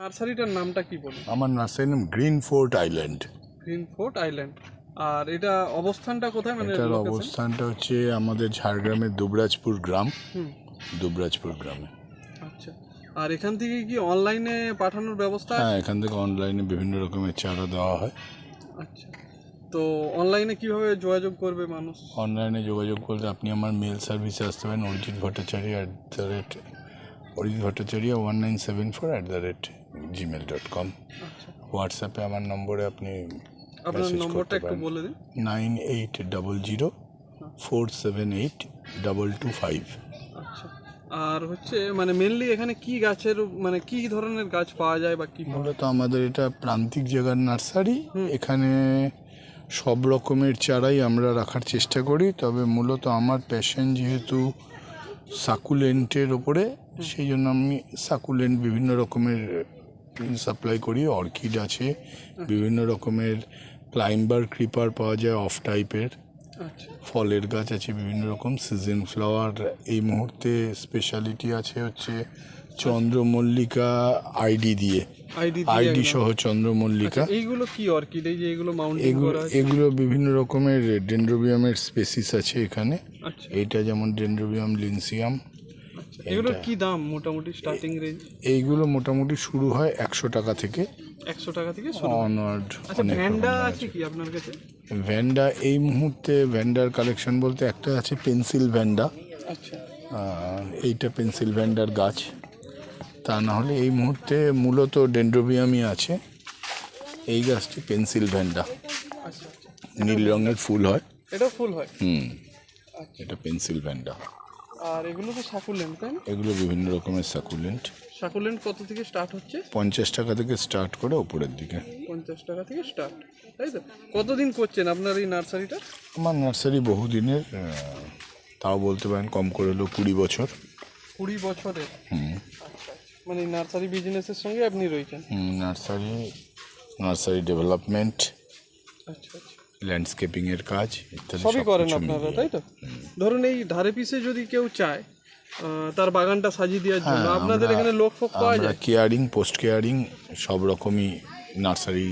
নার্সারিটার নামটা কি বলুন? আমার নার্সারির নাম Green Fort Island. Green Fort Island. আর এটা অবস্থানটা কোথায়? মানে এটার location? অবস্থানটা হচ্ছে আমাদের ঝাড়গ্রামের দুবরাজপুর গ্রাম। হুম। দুবরাজপুর গ্রামে। আচ্ছা। আর এখান থেকে কি অনলাইনে পাঠানোর ব্যবস্থা আছে? হ্যাঁ এখান থেকে অনলাইনে বিভিন্ন রকমের চারা দেওয়া হয়। আচ্ছা। তো অনলাইনে কীভাবে যোগাযোগ করবে মানুষ? অনলাইনে যোগাযোগ করলে আপনি আমার মেল সার্ভিসে আসতে পারেন Arijit Bhattacharya at the rate Arijit Bhattacharya one nine seven four at the rate Gmail dot com হোয়াটসঅ্যাপে আমার নম্বরে আপনি আপনার নম্বরটা করতে একটু পারেন। বলে দিন। Nine eight double zero four seven eight double two five. আচ্ছা। আর হচ্ছে মানে মেনলি এখানে কি গাছের মানে কি ধরনের গাছ পাওয়া যায় বা কি মূলত আমাদের এটা প্রান্তিক জায়গার নার্সারি। এখানে সব রকমের চারাই আমরা রাখার চেষ্টা করি তবে মূলত আমার প্যাশন যেহেতু সাকুলেন্টের ওপরে সেই জন্য আমি সাকুলেন্ট বিভিন্ন রকমের সাপ্লাই করি অর্কিড আছে বিভিন্ন রকমের ক্লাইম্বার ক্রিপার পাওয়া যায় অফ টাইপের আচ্ছা। ফলের গাছ আছে বিভিন্ন রকম সিজন ফ্লাওয়ার এই মুহূর্তে স্পেশালিটি আছে হচ্ছে চন্দ্রমল্লিকা আইডি দিয়ে। আইডি সহ চন্দ্রমল্লিকা। এইগুলো কি অর্কিড এই যে এগুলো মাউন্টিং এগুলো করা এগুলো বিভিন্ন রকমের ডেন্ড্রোবিয়ামের স্পেসিস আছে এখানে। আচ্ছা। এইটা যেমন ডেন্ড্রোবিয়াম লিনসিয়াম আচ্ছা এগুলোর কি দাম মোটামুটি স্টার্টিং রেঞ্জ এইগুলো মোটামুটি শুরু হয় একশো টাকা থেকে। একশো টাকা থেকে অনওয়ার্ড আচ্ছা ভ্যান্ডা আছে কি আপনার কাছে? ভ্যান্ডা এই মুহূর্তে ভ্যান্ডার কালেকশন বলতে একটা আছে পেন্সিল ভ্যান্ডা আচ্ছা। এইটা পেন্সিল ভ্যান্ডার গাছ। তা না হলে এই মুহূর্তে মূলত ডেন্ড্রোবিয়ামই আছে। এই গাছটি পেন্সিল ভ্যান্ডা আচ্ছা। নীল রঙের ফুল হয়। এটা ফুল হয়? হুম। আচ্ছা। এটা পেন্সিল ভ্যান্ডা আর এগুলো তো সাকুলেন্ট তাই না? এগুলো বিভিন্ন রকমের সাকুলেন্ট। সাকুলেন্ট কত থেকে স্টার্ট হচ্ছে? পঞ্চাশ টাকা থেকে স্টার্ট করে ওপরের দিকে। পঞ্চাশ টাকা থেকে স্টার্ট তাই তো? কতদিন করছেন আপনার এই নার্সারিটা? আমার নার্সারি বহুদিনের তাও বলতে পারেন কম করে হলো কুড়ি বছর। কুড়ি বছরের? হুম। আচ্ছা মানে নার্সারি বিজনেসের সঙ্গে আপনি রয়েছেন? Nursery nursery development. আচ্ছা আচ্ছা। ল্যান্ডস্কেপিংয়ের কাজ ইত্যাদি সবই করেন কিছু আপনারা মিলিয়ে। তাই তো? ধরুন এই ধারে পিসে যদি কেউ চায় আহ, তার বাগানটা সাজিয়ে দেওয়ার জন্য হ্যাঁ, আপনাদের আমরা- এখানে লোক ফোক পাওয়া আমরা যায়? কেয়ারিং পোস্ট কেয়ারিং সব রকমই নার্সারি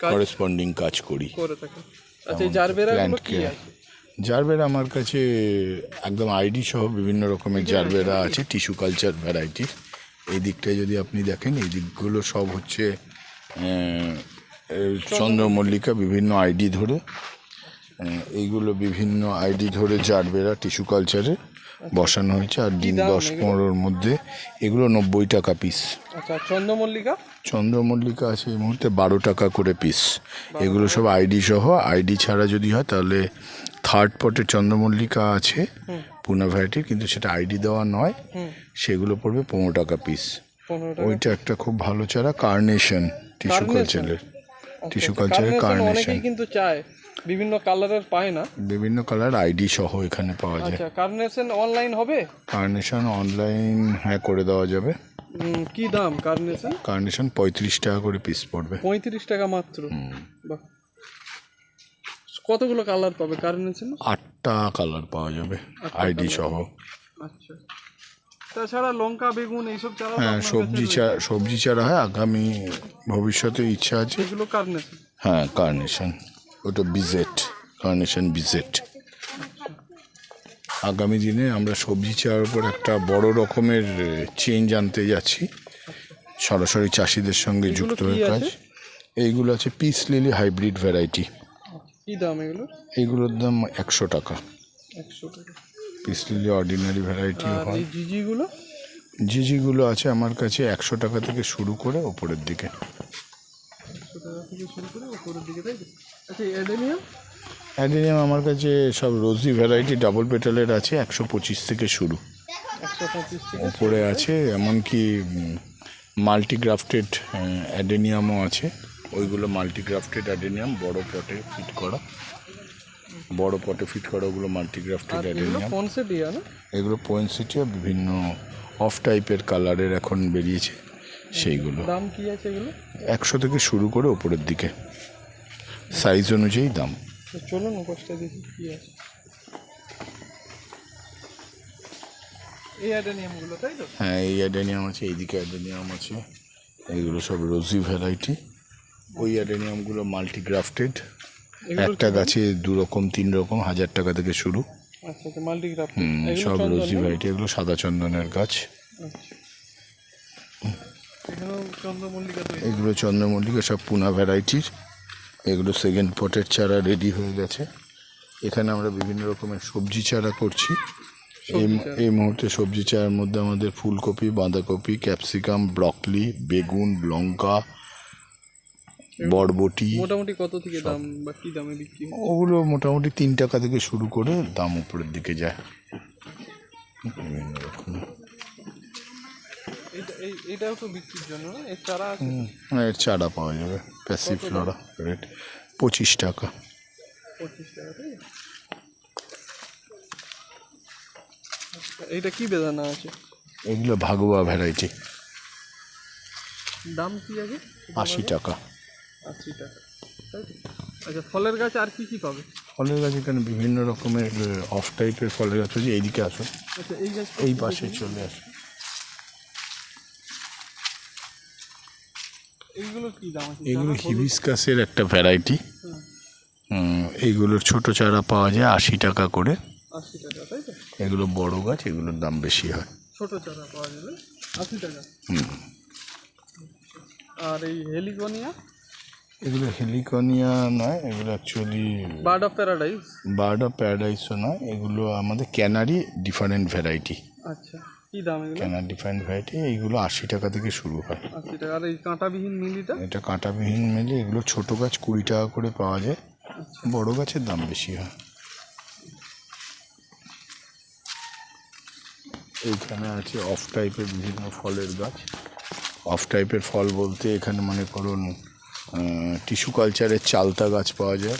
কাজ? করেসপন্ডিং কাজ করি। করে থাকে। আচ্ছা এই জারবেরাগুলো প্ল্যান্ট কি আছে? জারবের আমার কাছে একদম আইডি সহ বিভিন্ন রকমের জারবেরা আছে টিস্যু কালচার ভ্যারাইটির এই দিকটায় যদি আপনি দেখেন এই দিকগুলো সব হচ্ছে চন্দ্রমল্লিকা বিভিন্ন আইডি ধরে এইগুলো বিভিন্ন আইডি ধরে জারবেরা টিস্যু কালচারে বসানো হয়েছে। আর দিন দশ পনেরোর মধ্যে এগুলো নব্বই টাকা পিস আচ্ছা চন্দ্রমল্লিকা? চন্দ্রমল্লিকা আছে এই মুহূর্তে বারো টাকা করে পিস এগুলো সব আইডি সহ। আইডি ছাড়া যদি হয় তাহলে থার্ড পটে চন্দ্রমল্লিকা আছে পুনা ভ্যারাইটির কিন্তু সেটা আইডি দেওয়া নয়। সেগুলো পড়বে পনেরো টাকা পিস ওইটা একটা খুব ভালো চারা কার্নেশন টিস্যু কালচারের টিস্যু কালচারের কার্নেশন কিন্তু চায় বিভিন্ন কালারের পায় না। বিভিন্ন কালার আইডি সহ এখানে পাওয়া যায়। আচ্ছা কার্নেশন অনলাইন হবে? কার্নেশন অনলাইন হ্যাঁ করে দেওয়া যাবে। কি দাম কার্নেশন কার্নেশন পঁয়ত্রিশ টাকা করে পিস পড়বে। পঁয়ত্রিশ টাকা মাত্র। বাহ। কতগুলো কালার পাবে কার্নেশন আটটা কালার পাওয়া যাবে আইডি সহ। আচ্ছা। তাছাড়া লঙ্কা বেগুন এইসব চারা হ্যাঁ সবজি চারা সবজি চারা হয় আগামী ভবিষ্যতে ইচ্ছা আছে। এগুলো কার্নেশন হ্যাঁ কার্নেশন ওটা বিজেট কার্নেশন বিজেট। আগামী দিনে আমরা সবজি চারার উপর একটা বড় রকমের চেঞ্জ আনতে যাচ্ছি। সরাসরি চাষিদের সঙ্গে যুক্ত হয়ে কাজ। এইগুলো আছে পিস লিলি হাইব্রিড ভ্যারাইটি কি দাম এগুলো? এইগুলোর দাম একশো টাকা। একশো টাকা। পিস অর্ডিনারি ভ্যারাইটি হয়। জিজিগুলো? জিজিগুলো আছে আমার কাছে একশো টাকা থেকে শুরু করে ওপরের দিকে। আচ্ছা অ্যাডেনিয়াম? আমার কাছে সব রোজি ভ্যারাইটি ডাবল পেটালের আছে একশো পঁচিশ থেকে শুরু। ওপরে আছে এমনকি মাল্টিগ্রাফটেড অ্যাডেনিয়ামও আছে। ওইগুলো মাল্টিগ্রাফটেড অ্যাডেনিয়াম বড় পটে ফিট করা। বড় পটে ফিট করা ওগুলো মাল্টিগ্রাফটেড অ্যাডেনিয়াম এগুলো পয়েন্টসিটিও বিভিন্ন অফ টাইপের কালারের এখন বেরিয়েছে সেইগুলো। দাম কি আছে এগুলো? একশো থেকে শুরু করে ওপরের দিকে। সাইজ অনুযায়ী দাম। চলুন উপসটা দেখি কি আছে। এই অ্যাডেনিয়ামগুলো তাই তো? হ্যাঁ এই অ্যাডেনিয়াম আছে এইদিকে অ্যাডেনিয়াম আছে। এইগুলো সব রোজি ভ্যারাইটি ওই অ্যাডেনিয়ামগুলো মাল্টিগ্রাফটেড একটা গাছে দু রকম তিন রকম হাজার টাকা থেকে শুরু। আচ্ছা আচ্ছা হুম, সব রোজি ভ্যারাইটি এগুলো সাদা চন্দনের গাছ। আচ্ছা। এগুলো চন্দ্রমল্লিকা সব পুনা ভ্যারাইটির এগুলো সেকেন্ড পটের চারা রেডি হয়ে গেছে। এখানে আমরা বিভিন্ন রকমের সবজি চারা করছি। এই এই মুহূর্তে সবজি চারার মধ্যে আমাদের ফুলকপি বাঁধাকপি ক্যাপসিকাম ব্রকলি বেগুন লঙ্কা বরবটি মোটামুটি কত থেকে দাম বা কি দামে বিক্রি হয়? ওগুলো মোটামুটি তিন টাকা থেকে শুরু করে দাম উপরের দিকে যায়। বিভিন্ন রকম এটা এই এটাও তো বিক্রির জন্য না? এর চারা আছে? হ্যাঁ, এর চারা পাওয়া যাবে প্যাসিভ ফ্লোরা রেট পঁচিশ টাকা। পঁচিশ টাকা তাই? তো? আচ্ছা, এইটা কি বেদানা আছে? এগুলো ভাগুয়া ভ্যারাইটি। দাম কি আছে আশি টাকা। আশি টাকা। তাই তো? আচ্ছা ফলের গাছ আর কি কি পাবে? ফলের গাছ এখানে বিভিন্ন রকমের অফ টাইপের ফলের গাছ আছে এইদিকে আসুন আচ্ছা এই গাছ এই পাশে চলে আসুন এইগুলো কি দাম আছে? এগুলো? হিবিসকাসের একটা ভ্যারাইটি এইগুলোর ছোট চারা পাওয়া যায় আশি টাকা করে। আশি টাকা তাই তো? এগুলো বড় গাছ এগুলোর দাম বেশি হয়। ছোট চারা পাওয়া যাবে? আশি টাকা? হুম। আর এই হেলিগোনিয়া এগুলো হেলিকনিয়া নয় এগুলো actually bird of paradise bird of প্যারাডাইসও নয় এগুলো আমাদের ক্যানারি ডিফারেন্ট ভ্যারাইটি আচ্ছা কি দাম এগুলো? ক্যানার ডিফারেন্ট ভ্যারাইটি এইগুলো আশি টাকা থেকে শুরু হয়। আশি টাকা আর এই কাঁটাবিহীন মিলিটা? এটা কাঁটাবিহীন মেলে এগুলো ছোট গাছ কুড়ি টাকা করে পাওয়া যায় বড় গাছের দাম বেশি হয়। এইখানে আছে অফ টাইপের বিভিন্ন ফলের গাছ। অফ টাইপের ফল বলতে এখানে মনে করুন টিস্যু কালচারের চালতা গাছ পাওয়া যায়।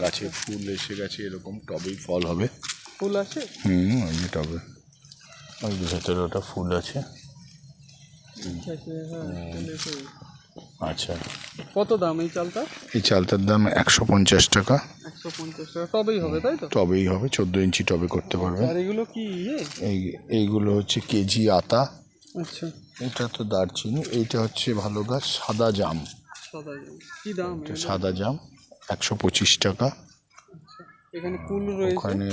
গাছে ফুল এসে গেছে এরকম টবেই ফল হবে। ফুল আছে? হুম ওই যে টবে। ওই যে ভেতরে ওটা ফুল আছে। আচ্ছা আচ্ছা হ্যাঁ। আচ্ছা। কত দাম এই চালটা এই চালতার দাম একশো পঞ্চাশ টাকা। একশো পঞ্চাশ টাকা তবেই হবে তাই তো? টবেই হবে চোদ্দ ইঞ্চি টবে করতে পারবেন আর এগুলো কি ইয়ে? এই এইগুলো হচ্ছে কেজি আতা। আচ্ছা। এটা তো দারচিনি এইটা হচ্ছে ভালো গাছ সাদা জাম। এটা সাদা জাম একশো পঁচিশ টাকা। এখানে কুল রয়েছে? ওখানে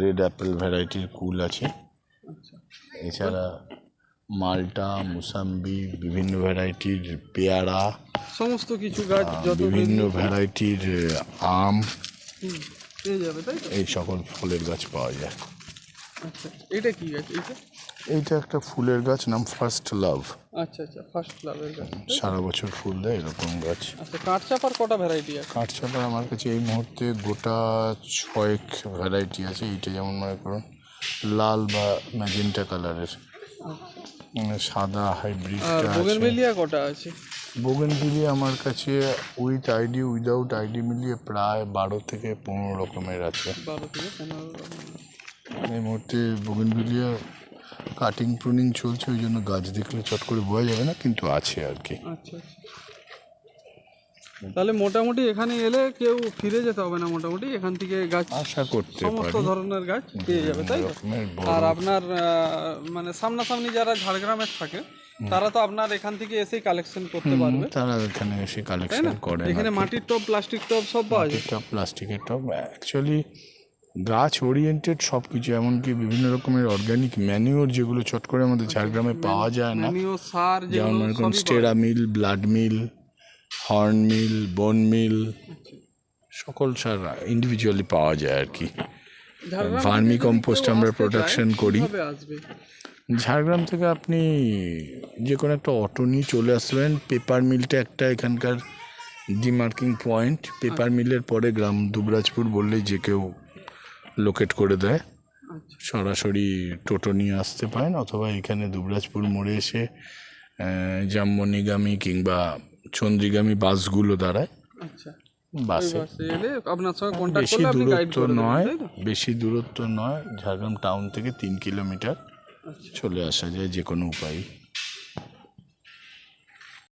রেড অ্যাপেল ভ্যারাইটির কুল আছে। আচ্ছা। এছাড়া মালটা মুসাম্বি বিভিন্ন ভ্যারাইটির পেয়ারা সমস্ত কিছু গাছ বিভিন্ন ভ্যারাইটির আম। এই সকল ফলের গাছ পাওয়া যায়। আচ্ছা এটা কি গাছ? এইটা একটা ফুলের গাছ নাম ফার্স্ট লাভ আচ্ছা আচ্ছা ফার্স্ট গাছ। সারা বছর ফুল দেয় এরকম গাছ। আচ্ছা কাঠচাপার কটা ভ্যারাইটি আছে? কাঠচাপার আমার কাছে এই মুহূর্তে গোটা ছয়েক ভ্যারাইটি আছে। এইটা যেমন মনে করুন লাল বা ম্যাজেন্টা কালারের মানে সাদা বোগেনভেলিয়া কটা আছে? বোগেন আমার কাছে উইথ আইডি উইদাউট আইডি মিলিয়ে প্রায় বারো থেকে পনেরো রকমের আছে। বারো থেকে পনেরো এই মুহূর্তে বোগেন কাটিং প্রুনিং চলছে ওই জন্য গাছ দেখলে চট করে বোঝা যাবে না কিন্তু আছে আর কি। আচ্ছা আচ্ছা। তাহলে মোটামুটি এখানে এলে কেউ ফিরে যেতে হবে না মোটামুটি? এখান থেকে গাছ আশা করতে সমস্ত ধরনের গাছ পেয়ে যাবে তাই আর আপনার মানে সামনাসামনি যারা ঝাড়গ্রামের থাকে তারা তো আপনার এখান থেকে এসেই কালেকশন করতে পারবে। তারা এখানে এসে কালেকশন না? করে এখানে মাটির টব প্লাস্টিক টব সব পাওয়া যায়। টব প্লাস্টিকের টব অ্যাকচুয়ালি গাছ ওরিয়েন্টেড সব কিছু এমনকি বিভিন্ন রকমের অর্গানিক ম্যানিওর যেগুলো চট করে আমাদের ঝাড়গ্রামে পাওয়া যায় না। যেমন মনে করুন স্টেরা মিল ব্লাড মিল হর্ন মিল বোন মিল সকল সার ইন্ডিভিজুয়ালি পাওয়া যায় আর কি। ভার্মি কম্পোস্ট আমরা প্রোডাকশন করি। ঝাড়গ্রাম থেকে আপনি যে কোনো একটা অটো নিয়ে চলে আসবেন পেপার মিলটা একটা এখানকার ডিমার্কিং পয়েন্ট পেপার মিলের পরে গ্রাম দুবরাজপুর বললেই যে কেউ লোকেট করে দেয়। আচ্ছা। সরাসরি টোটো নিয়ে আসতে পারেন অথবা এখানে দুবরাজপুর মোড়ে এসে আহ, কিংবা চন্দ্রিগামী বাসগুলো দাঁড়ায়। আচ্ছা। বাসে। বেশি দূরত্ব নয় বেশি দূরত্ব নয় ঝাড়গ্রাম টাউন থেকে তিন কিলোমিটার আচ্ছা। চলে আসা যায় যে কোনো উপায়।